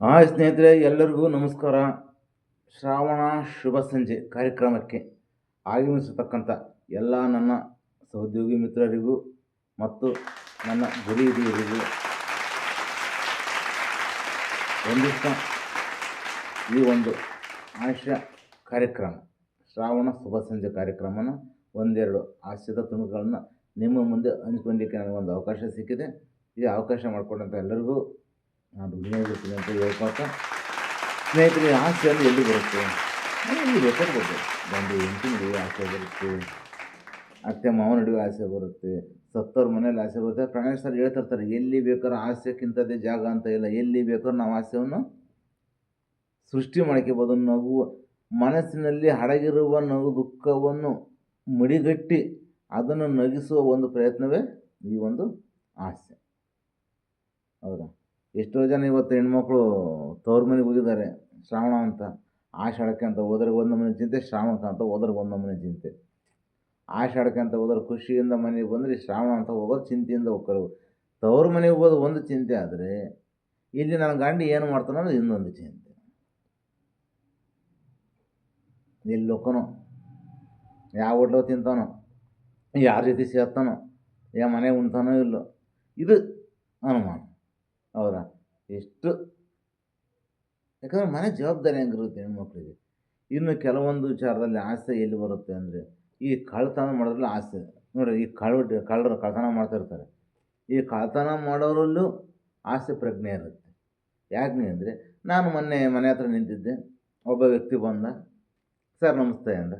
Hi ಸ್ನೇಹಿತರೆ, ಎಲ್ಲರಿಗೂ ನಮಸ್ಕಾರ. ಶ್ರಾವಣ ಶುಭ ಸಂಜೆ ಕಾರ್ಯಕ್ರಮಕ್ಕೆ ಆಗಮಿಸತಕ್ಕಂಥ ಎಲ್ಲ ನನ್ನ ಸಹೋದ್ಯೋಗಿ ಮಿತ್ರರಿಗೂ ಮತ್ತು ನನ್ನ ಗುರಿ ಹಿರಿಯರಿಗೂ ಒಂದಿಷ್ಟು ಈ ಒಂದು ಹಾಸ್ಯ ಕಾರ್ಯಕ್ರಮ, ಶ್ರಾವಣ ಶುಭ ಸಂಜೆ ಕಾರ್ಯಕ್ರಮನ ಒಂದೆರಡು ಹಾಸ್ಯದ ತುಣುಕುಗಳನ್ನು ನಿಮ್ಮ ಮುಂದೆ ಹಂಚ್ಕೊಳ್ಲಿಕ್ಕೆ ನನಗೊಂದು ಅವಕಾಶ ಸಿಕ್ಕಿದೆ. ಈ ಅವಕಾಶ ಮಾಡಿಕೊಟ್ಟಂಥ ಎಲ್ಲರಿಗೂ ನಾನು ಋಣಿಯಾಗಿರ್ತೀನಿ ಅಂತ ಹೇಳ್ಕೊತ ಸ್ನೇಹಿತರೆ ಆಸೆ ಅಂದರೆ ಎಲ್ಲಿ ಬರುತ್ತೆ? ಎಲ್ಲಿ ಬೇಕಾದ್ರೆ ಬರುತ್ತೆ ಗಂಡು ಹೆಂಡತಿ ನಡುವೆ ಆಸೆ ಬರುತ್ತೆ. ಅತ್ತೆ, ಮಾವ ನಡುವೆ ಆಸೆ ಬರುತ್ತೆ. ಸತ್ತವ್ರ ಮನೇಲಿ ಆಸೆ ಬರುತ್ತೆ. ಪ್ರಾಣೇಶ್ ಸರ್ ಹೇಳ್ತಿರ್ತಾರೆ ಎಲ್ಲಿ ಬೇಕಾದ್ರೆ ಆಸೆಕ್ಕಿಂತದೇ ಜಾಗ ಅಂತ ಇಲ್ಲ. ಎಲ್ಲಿ ಬೇಕಾದ್ರೂ ನಾವು ಆಸೆಯನ್ನು ಸೃಷ್ಟಿ ಮಾಡ್ಕೋಬೋದು ನಗು, ಮನಸ್ಸಿನಲ್ಲಿ ಹಡಗಿರುವ ನಗು, ದುಃಖವನ್ನು ಮಡಿಗಟ್ಟಿ ಅದನ್ನು ನಗಿಸುವ ಒಂದು ಪ್ರಯತ್ನವೇ ಈ ಒಂದು ಆಸೆ ಹೌದಾ? ಎಷ್ಟೋ ಜನ ಇವತ್ತು ಹೆಣ್ಮಕ್ಳು ತವ್ರ ಮನೆಗೆ ಹೋಗಿದ್ದಾರೆ, ಶ್ರಾವಣ ಅಂತ. ಆಷಾಢಕ್ಕೆ ಅಂತ ಹೋದ್ರೆ ಒಂದು ನಮೂನೆ ಚಿಂತೆ, ಶ್ರಾವಣಕ್ಕೆ ಅಂತ ಹೋದ್ರೆ ಒಂದು ನಮೂನೆ ಚಿಂತೆ. ಆಷಾಢಕ್ಕೆ ಅಂತ ಹೋದ್ರೆ ಖುಷಿಯಿಂದ ಮನೆಗೆ ಬಂದರೆ ಶ್ರಾವಣ ಅಂತ ಹೋಗೋದು ಚಿಂತೆಯಿಂದ ಹೋಗ್ತಾರೆ. ತವ್ರ ಮನೆಗೆ ಹೋಗೋದು ಒಂದು ಚಿಂತೆ ಆದರೆ, ಇಲ್ಲಿ ನನ್ನ ಗಂಡ ಏನು ಮಾಡ್ತಾನೋ ಅನ್ನೋದು ಇನ್ನೊಂದು ಚಿಂತೆ. ಎಲ್ಲಿ ಹೋಗ್ತಾನೋ ಯಾವ ಹೋಟ್ಲು ತಿಂತಾನೋ, ಯಾರ ಜೊತೆ ಸೇರ್ತಾನೋ ಯಾವ ಮನೆ ಉಣ್ತಾನೋ ಇಲ್ಲೋ, ಇದು ಅನುಮಾನ. ಹೌದಾ? ಎಷ್ಟು? ಯಾಕಂದರೆ ಮನೆ ಜವಾಬ್ದಾರಿ ಹೆಂಗಿರುತ್ತೆ ಹೆಣ್ಮಕ್ಳಿಗೆ? ಇನ್ನು ಕೆಲವೊಂದು ವಿಚಾರದಲ್ಲಿ ಆಸೆ ಎಲ್ಲಿ ಬರುತ್ತೆ ಅಂದರೆ, ಈ ಕಳ್ತನ ಮಾಡೋದ್ರಲ್ಲಿ ಆಸೆ. ನೋಡಿ, ಈ ಕಳ್ಳ, ಕಳ್ಳರು ಕಳ್ತನ ಮಾಡ್ತಿರ್ತಾರೆ ಈ ಕಳ್ತನ ಮಾಡೋರಲ್ಲೂ ಆಸೆ ಪ್ರಜ್ಞೆ ಇರುತ್ತೆ. ಯಾಕೆ ಅಂದರೆ, ನಾನು ಮೊನ್ನೆ ಮನೆ ಹತ್ರ ನಿಂತಿದ್ದೆ. ಒಬ್ಬ ವ್ಯಕ್ತಿ ಬಂದ, ಸರ್, ನಮಸ್ತೆ ಅಂದ.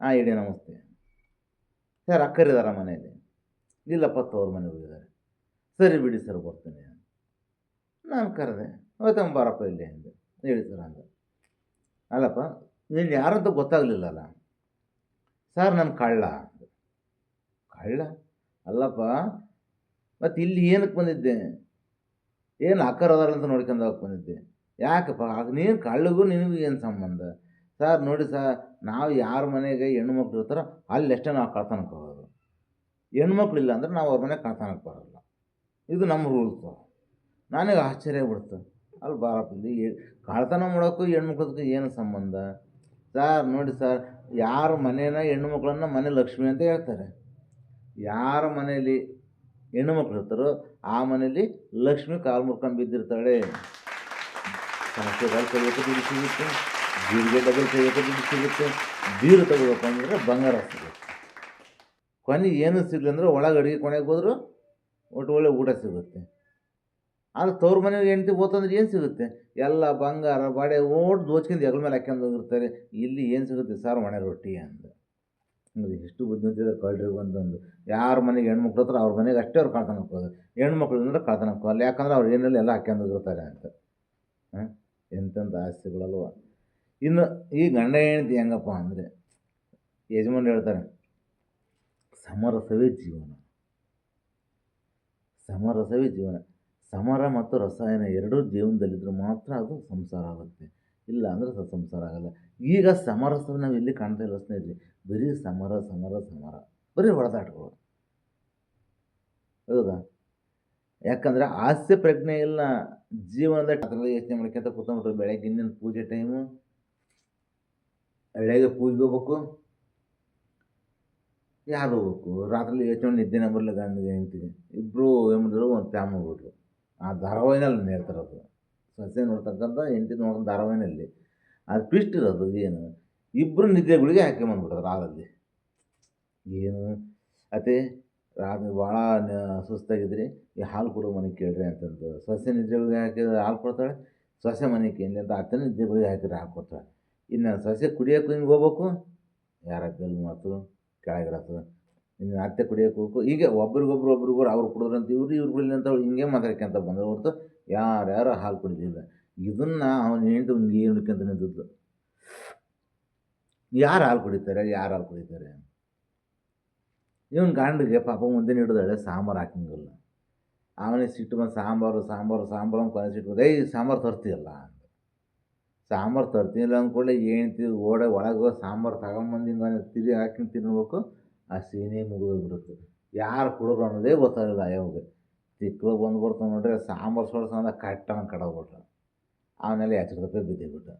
ಹಾಂ ಇಡೀ ನಮಸ್ತೆ ಸರ್ ಅಕ್ಕರಿದಾರ ಮನೆಯಲ್ಲಿ. ಇಲ್ಲಪ್ಪ, ತವ್ರ ಮನೆಗೆ ಹೋಗಿದ್ದಾರೆ. ಸರಿ ಬಿಡಿ ಸರ್, ಬರ್ತೀನಿ ನಾನು ಕರೆದೆ ಹೋಯ್ತಮ್ಮ ಬಾರಪ್ಪ ಇಲ್ಲಿ ಅಂದೆ. ಹೇಳಿ ಸರ್ ಅಂದ. ಅಲ್ಲಪ್ಪ ನೀನು ಯಾರಂತ ಗೊತ್ತಾಗಲಿಲ್ಲಲ್ಲ. ಸರ್, ನಾನು ಕಳ್ಳ. ಕಳ್ಳ? ಅಲ್ಲಪ್ಪ, ಮತ್ತು ಇಲ್ಲಿ ಏನಕ್ಕೆ ಬಂದಿದ್ದೆ? ಏನು ಅಂತ ನೋಡ್ಕೊಂಡು ಬಂದಿದ್ದೆ. ಯಾಕಪ್ಪ ನೀನು ಕಳ್ಳಗೂ ನಿನಗೂ ಏನು ಸಂಬಂಧ? ಸರ್, ನೋಡಿ ಸರ್, ನಾವು ಯಾರ ಮನೆಗೆ ಹೆಣ್ಣು ಮಕ್ಳು ಇರ್ತಾರೋ ಅಲ್ಲಿ ಅಷ್ಟೇ ನಾವು ಕಳ್ತನಕ್ಕೆ ಹೋಗೋದು ಹೆಣ್ಮಕ್ಳು ಇಲ್ಲ ಅಂದ್ರೆ ನಾವು ಅವ್ರ ಮನೆಗೆ ಕಳ್ತನಕ್ಕೆ ಬರೋಲ್ಲ. ಇದು ನಮ್ಮ ರೂಲ್ಸು ನನಗೆ ಆಶ್ಚರ್ಯ ಆಗ್ಬಿಡ್ತು. ಅಲ್ಲಿ ಬಾರಪ್ಪ ಇಲ್ಲಿ ಕಳ್ತನ ಮಾಡೋಕ್ಕೂ ಹೆಣ್ಮಕ್ಳದಕ್ಕೂ ಏನು ಸಂಬಂಧ? ಸರ್ ನೋಡಿ ಸರ್, ಯಾರ ಮನೇನ ಹೆಣ್ಣು ಮಕ್ಕಳನ್ನ ಮನೆ ಲಕ್ಷ್ಮಿ ಅಂತ ಹೇಳ್ತಾರೆ. ಯಾರ ಮನೆಯಲ್ಲಿ ಹೆಣ್ಣು ಮಕ್ಳು ಇರ್ತಾರೋ ಆ ಮನೇಲಿ ಲಕ್ಷ್ಮಿ ಕಾಲು ಮುರ್ಕೊಂಡು ಬಿದ್ದಿರ್ತಾಳೆ. ಸಾಸಿವೆ ಕಾಲು ದುಡ್ಡು ಸಿಗುತ್ತೆ, ಜೀರಿಗೆ ಡಬಲ್ ಕೈಯಕ್ಕೆ ದುಡ್ಡು ಸಿಗುತ್ತೆ, ಬೀರು ತಗೋಬೇಕು ಅಂದರೆ ಬಂಗಾರ ಸಿಗುತ್ತೆ. ಕೊನೆಗೆ ಏನೂ ಸಿಗಲಿ ಅಂದರೆ ಒಳಗೆ ಅಡುಗೆ ಕೊನೆಗೆ ಹೋದ್ರು ಒಟ್ಟು ಒಳ್ಳೆ ಊಟ ಸಿಗುತ್ತೆ. ಆದ್ರೆ ತವ್ರ ಮನೆಗೆ ಹೆಂಡ್ತಿ ಹೋತಂದ್ರೆ ಏನು ಸಿಗುತ್ತೆ? ಎಲ್ಲ ಬಂಗಾರ, ಬಾಡೆ ಓಡ್ ದೋಚ್ಕೊಂಡು ಹೆಗಲ ಮೇಲೆ ಹಾಕ್ಯಂಡು ಹೋಗಿರ್ತಾರೆ. ಇಲ್ಲಿ ಏನು ಸಿಗುತ್ತೆ? ಸರ್ ಮನೆ ರೊಟ್ಟಿ ಅಂದ. ನೋಡಿ, ಎಷ್ಟು ಬುದ್ಧಿವಂತಿದೆ ಕಳ್ರಿಗೆ ಒಂದೊಂದು. ಯಾರ ಮನೆಗೆ ಹೆಣ್ಮಕ್ಳು ಹತ್ರ ಅವ್ರ ಮನೆಗೆ ಅಷ್ಟೇ ಅವ್ರು ಕಳ್ತನಕ್ಕೆ ಹೋಗೋದು. ಹೆಣ್ಮಕ್ಳು ಅಂದ್ರೆ ಕಳ್ತನಕ್ಕೆ ಹೋಗಲ್ಲ. ಯಾಕಂದ್ರೆ ಅವ್ರು ಏನಲ್ಲಿ ಎಲ್ಲ ಹಾಕ್ಯಂಡು ಹೋಗಿರ್ತಾರೆ ಅಂತ. ಹಾಂ? ಎಂತೆಂಥ ಆಸ್ತಿಗಳಲ್ವ? ಇನ್ನು ಈ ಗಂಡ ಹೆಂಡತಿ ಹೆಂಗಪ್ಪ ಅಂದರೆ ಯಜಮಾನ್ ಹೇಳ್ತಾರೆ, ಸಮರಸವೇ ಜೀವನ. ಸಮರಸವೇ ಜೀವನ. ಸಮರ ಮತ್ತು ರಸಾಯನ ಎರಡೂ ಜೀವನದಲ್ಲಿದ್ದರೆ ಮಾತ್ರ ಅದು ಸಂಸಾರ ಆಗುತ್ತೆ. ಇಲ್ಲ ಅಂದರೆ ಅದು ಸಂಸಾರ ಆಗಲ್ಲ. ಈಗ ಸಮರಸ ನಾವು ಎಲ್ಲಿ ಕಾಣ್ತಾ ಇಲ್ಲ ಸ್ನೇಹಿತರೆ, ಬರೀ ಸಮರ ಸಮರ ಸಮರ, ಬರೀ ಹೊಡೆದಾಟಗಳು ಹೌದಾ? ಯಾಕಂದರೆ ಹಾಸ್ಯ ಪ್ರಜ್ಞೆ ಇಲ್ಲ ಜೀವನದ ಅದರಲ್ಲಿ ಯೋಚನೆ ಮಾಡ್ಕೊಂತ ಕೂತ್ಕೊಂಡ್ಬಿಟ್ರೆ ಬೆಳಗ್ಗೆ ಇನ್ನೇನು ಪೂಜೆ ಟೈಮು ಬೆಳಗ್ಗೆ ಪೂಜೆಗೆ ಹೋಗ್ಬೇಕು. ಯಾರು ಹೋಗ್ಬೇಕು? ರಾತ್ರಿ ಯೋಚನೆ ನಿದ್ದೆನೇ ಬರಲಿಲ್ಲ ಗಂಡಿಗೆ ಹೆಂಡ್ತಿಗೆ. ಇಬ್ಬರು ಏನು ಮಾಡಿದ್ರು ಒಂದು ಫ್ಯಾಮ್ ಹೋಗ್ಬಿಟ್ರು ಆ ಧಾರಾವಾಹಿನಲ್ಲಿ ನೇರ್ತಿರೋದು. ಸಸ್ಯ ನೋಡ್ತಕ್ಕಂಥ ಹೆಂಡತಿ ನೋಡೋ ಧಾರಾವಾಹಿನಲ್ಲಿ. ಅದು ಟ್ವಿಸ್ಟ್ ಇರೋದು ಏನು? ಇಬ್ಬರು ನಿದ್ದೆಗಳಿಗೆ ಗುಳಿಗೆ ಹಾಕ್ಕೊಂಬಂದ್ಬಿಟ್ಟರು ಹಾಲಲ್ಲಿ ಏನು? ಅತ್ತೆ, ರಾತ್ರಿ ಭಾಳ ಸುಸ್ತಾಗಿದ್ರಿ ಈ ಹಾಲು ಕೊಡೋ ಮನೆಗೆ ಕೇಳ್ರಿ ಅಂತಂದು. ಸಸ್ಯ ನಿದ್ದೆಗಳಿಗೆ ಹಾಕಿ ಹಾಕಿದ್ರೆ ಹಾಲು ಕೊಡ್ತಾಳೆ. ಸಸ್ಯ ಮನೆಗೆ ಕೇಳಿ ಅಂತ ಅತ್ತೆ ನಿದ್ದೆಗಳಿಗೆ ಹಾಕಿದ್ರೆ ಹಾಲು ಕೊಡ್ತಾಳೆ. ಇನ್ನು ಸಸ್ಯ ಕುಡಿಯೋಕೆ ಹಿಂಗೆ ಹೋಗ್ಬೇಕು? ಯಾರ ಬೆಲ್ ಮಾತು? ಕೆಳಗಿಡತ್ತು ಇನ್ನು ಅತ್ತೆ ಕುಡಿಯೋಕೆ ಹೀಗೆ ಒಬ್ರಿಗೊಬ್ರು ಒಬ್ರಿಗೊಬ್ರು ಅವ್ರು ಕುಡಿದ್ರಂತ ಇವ್ರು ಇವ್ರು ಕುಡಿಲಿ ಅಂತ ಹಿಂಗೆ ಮಾತಾಡ್ಕೊಂತ ಬಂದ್ರೆ ಹೊರತು ಯಾರ್ಯಾರು ಹಾಲು ಕುಡಿಲಿಲ್ಲ. ಇದನ್ನು ಅವನು ಹೆಂಡ್ತಿ ಹಿಂಗೆ ಹಿಡ್ಕೊಂತ ನಿಂತಿದ್ದು ಯಾರು ಹಾಲು ಕುಡಿತಾರೆ, ಯಾರು ಹಾಲು ಕುಡಿತಾರೆ? ಇವನು ಗಂಡಿಗೆ ಪಾಪ ಮುಂದೆ ಹಿಡಿದಾಳೆ ಸಾಂಬಾರು ಹಾಕಂಗಿಲ್ಲ. ಅವನಿಗೆ ಸಿಟ್ಟು ಬಂದು ಸಾಂಬಾರು ಸಾಂಬಾರು ಸಾಂಬಾರು ಅಂತ ಕೊನೆ ಸಿಟ್ಟು ಏಯ್, ಸಾಂಬಾರು ತರ್ತೀಯಲ್ಲ ಅಂತ ಸಾಂಬಾರು ತರ್ತೀನಿಲ್ಲ ಅಂದ್ಕೊಳ್ಳೆ ಹೆಂಡ್ತಿ ಓಡೆ ಒಳಗೆ ಸಾಂಬಾರು ತಗೊಂಬಂದಿಂದ ತಿರುಗಿ ಹಾಕಿ ತಿನ್ಬೇಕು. ಆ ಸೀನೇ ಮುಗಿದೋಗ್ಬಿಡುತ್ತೆ. ಯಾರು ಕುಡಿದ್ರು ಅನ್ನೋದೇ ಗೊತ್ತಾಗಲ್ಲ ಯಾವಾಗ ತಿಕ್ಕಲು ಬಂದ್ಬಿಡ್ತಾವೆ ನೋಡ್ರಿ, ಸಾಂಬಾರು ಸೋಡ್ಸಂದ ಕಟ್ಟನ ಕಡೋಗ್ಬಿಟ್ರು ಆಮೇಲೆ ಎಚ್ಚರದಪ್ಪೆ ಬಿದ್ದಿಬಿಟ್ಟ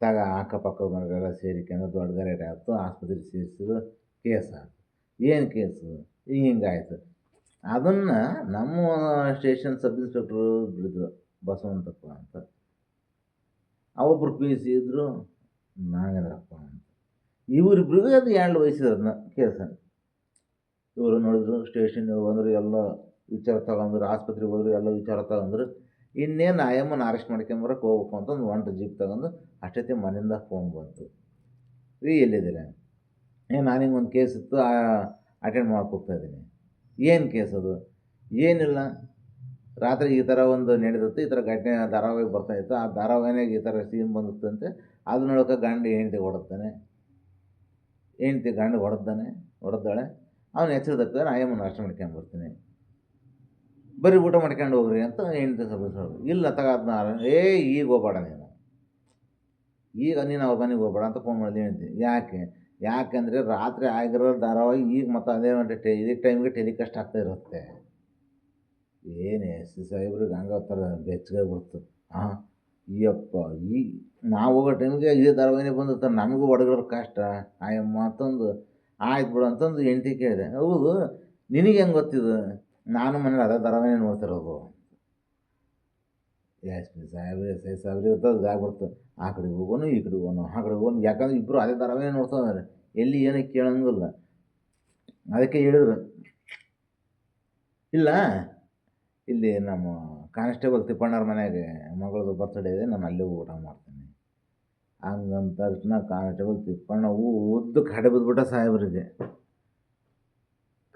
ತಗ ಅಕ್ಕಪಕ್ಕ ಮನೆಗಳೆಲ್ಲ ಸೇರಿಕೊಂಡು ದೊಡ್ಡ ಗಲಾಟೆ ಆಯಿತು ಆಸ್ಪತ್ರೆಗೆ ಸೇರಿಸಿದ್ರು ಕೇಸ್ ಆಯಿತು ಏನು ಕೇಸು? ಹಿಂಗೆ ಹಿಂಗಾಯ್ತು ಅದನ್ನು ನಮ್ಮ ಸ್ಟೇಷನ್ ಸಬ್ ಇನ್ಸ್ಪೆಕ್ಟ್ರು ಬಿಡಿದ್ರು, ಬಸವಂತಪ್ಪ ಅಂತ. ಅವೊಬ್ಬರು ಪಿ ಸಿ ಇದ್ದರು ನಾಗೇಂದ್ರಪ್ಪ ಅಂತ. ಇವರಿಬ್ರಿಗೂ ಅದು ಎರಡು ವಹಿಸಿದ್ರು ಅದನ್ನ ಕೇಸ ಇವರು ನೋಡಿದ್ರು ಸ್ಟೇಷನ್ ಬಂದರು, ಎಲ್ಲ ವಿಚಾರ ತಗೊಂಡ್ರು ಆಸ್ಪತ್ರೆಗೆ ಹೋದ್ರು, ಎಲ್ಲ ವಿಚಾರ ತಗೊಂಡ್ರು ಇನ್ನೇನು ಆಯಮ್ಮನ ಅರೆಸ್ಟ್ ಮಾಡ್ಕೊಂಬರಕ್ಕೆ ಹೋಗ್ಬೇಕು ಅಂತಂದು ಒಂಟು ಜೀಪ್ ತಗೊಂಡು ಅಷ್ಟೊತ್ತಿಗೆ ಮನೆಯಿಂದ ಫೋನ್ ಬಂತು. ರೀ ಎಲ್ಲಿದ್ದೀರಾ? ಏ, ನಾನು ಹಿಂಗೆ ಒಂದು ಕೇಸ್ ಇತ್ತು ಅಟೆಂಡ್ ಮಾಡೋಕೆ ಹೋಗ್ತಾ ಇದ್ದೀನಿ. ಏನು ಕೇಸ್ ಅದು? ಏನಿಲ್ಲ. ರಾತ್ರಿ ಈ ಥರ ಒಂದು ನಡೆದಿತ್ತು, ಈ ಥರ ಘಟನೆ ಧಾರಾವಾಹಿ ಬರ್ತಾಯಿತ್ತು ಆ ಧಾರಾವಾಹಿನಾಗ ಈ ಥರ ಸೀನ್ ಬಂದಿತ್ತಂತೆ. ಅದು ನೋಡೋಕೆ ಗಂಡ ಹೆಂಡ್ತಿ ಹೊಡೆದಾನೆ ಹೆಂಡ್ತಿ ಗಂಡ ಹೊಡೆದಾನೆ ಹೊಡೆದಾಳೆ ಅವನು ನಾ ತಪ್ಪಿದ್ರೆ ನಾಷ್ಟ ಮಾಡ್ಕೊಂಡು ಬರ್ತೀನಿ. ಬರೀ ಊಟ ಮಾಡ್ಕೊಂಡು ಹೋಗ್ರಿ ಅಂತ ಹೆಂಡ್ತಿ ಸ್ವಲ್ಪ ಇಲ್ಲ ತಗ ಅದನ್ನ ಏ, ಈಗ ಹೋಗ್ಬೇಡ ನೀನು. ಈಗ ನೀನು ಅವ್ರ ಮನೆಗೆ ಹೋಗ್ಬೇಡ ಅಂತ ಫೋನ್ ಮಾಡಿದೆ ಹೇಳ್ತೀನಿ ಯಾಕೆ? ಯಾಕೆಂದರೆ ರಾತ್ರಿ ಆಗಿರೋ ಧಾರಾವಾಹಿ ಈಗ ಮತ್ತು ಅದೇ ಒಂದು ಟೆ ಇದೇ ಟೈಮ್ಗೆ ಟೆಲಿಕಾಸ್ಟ್ ಆಗ್ತಾ ಇರುತ್ತೆ. ಏನು ಎಸ್ ಸಿ ಸಾಹೇಬ್ರಿಗೆ ಹಂಗೆ ಥರ ಬೆಚ್ಚಗೆ ಬಿಡ್ತು. ಹಾಂ ಯಪ್ಪ, ಈ ನಾವು ಹೋಗೋ ಟೈಮ್ಗೆ ಇದೇ ಧಾರಾವಾಹಿನೇ ಬಂದಿತ್ತು ನಮಗೂ ಹೊಡ್ಕೊಳ್ಳೋದು ಕಷ್ಟ. ಆಯಮ್ಮ ಅಂತಂದು ಆಯ್ತು ಬಿಡು ಅಂತಂದು ಹೆಂಡ್ತಿ ಕೇಳಿದೆ. ಹೌದು, ನಿನಗೆ ಹೆಂಗೆ ಗೊತ್ತಿದು? ನಾನು ಮನೇಲಿ ಅದೇ ಧಾರಾವಾಹಿನೇ ನೋಡ್ತಿರೋದು. ಪಿ ಸಾಹೇಬ್ರಿ ಸೈ ಸಾಹೇಬ್ರಿ ಅದು ಆಗ್ಬಿಡ್ತು. ಆ ಕಡೆಗೆ ಹೋಗೋನು, ಈ ಕಡೆಗೆ ಹೋಗೋನು, ಆ ಕಡೆಗೆ ಹೋಗೋನು. ಯಾಕಂದ್ರೆ ಇಬ್ಬರು ಅದೇ ಧಾರಾವಾಹಿನೇ ನೋಡ್ತಾ ಎಲ್ಲಿ ಏನಕ್ಕೆ ಕೇಳಂಗಿಲ್ಲ. ಅದಕ್ಕೆ ಹೇಳಿದ್ರು. ಇಲ್ಲ, ಇಲ್ಲಿ ನಮ್ಮ ಕಾನ್ಸ್ಟೇಬಲ್ ತಿಪ್ಪಣ್ಣವ್ರ ಮನೆಗೆ ಮಗಳದು ಬರ್ತ್ಡೇ ಇದೆ, ನಾನು ಅಲ್ಲೇ ಊಟ ಮಾಡ್ತೀನಿ. ಹಂಗಂದ ತಕ್ಷಣ ಕಾನ್ಸ್ಟೇಬಲ್ ತಿಪ್ಪಣ್ಣ ಉದ್ದಕ್ಕೆ ಹಡೆ ಬಿದ್ಬಿಟ್ಟ ಸಾಹೇಬ್ರಿಗೆ.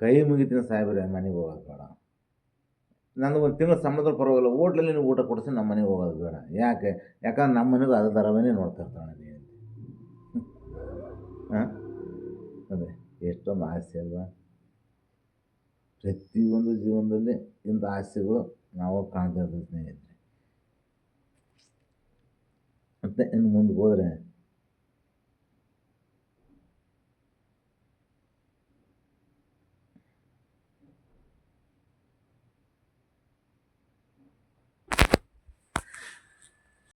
ಕೈ ಮುಗಿತೀನಿ ಸಾಹೇಬ್ರೆ ಮನೆಗೆ ಹೋಗೋದು ಬೇಡ. ನನಗೆ ಒಂದು ತಿಂಗಳು ಸಂಬಂಧ ಪರವಾಗಿಲ್ಲ. ಹೋಟ್ಲಲ್ಲಿ ನೀವು ಊಟ ಕೊಡಿಸಿ ನಮ್ಮ ಮನೆಗೆ ಹೋಗೋದು ಬೇಡ. ಯಾಕೆ? ಯಾಕಂದ್ರೆ ನಮ್ಮ ಮನೆಗೂ ಅದೇ ಥರವೇ ನೋಡ್ತಾ ಇರ್ತಾಳೆ ನೀನು ಹಾಂ? ಅದೇ ಎಷ್ಟೊಂದು ಆಸೆ ಅಲ್ವಾ? ಪ್ರತಿಯೊಂದು ಜೀವನದಲ್ಲಿ ಇಂಥ ಆಸೆಗಳು ನಾವು ಕಾಣ್ತಾ ಇರ್ತೀವಿ ಸ್ನೇಹಿತರೆ. ಮತ್ತು ಇನ್ನು ಮುಂದೆ ಹೋದರೆ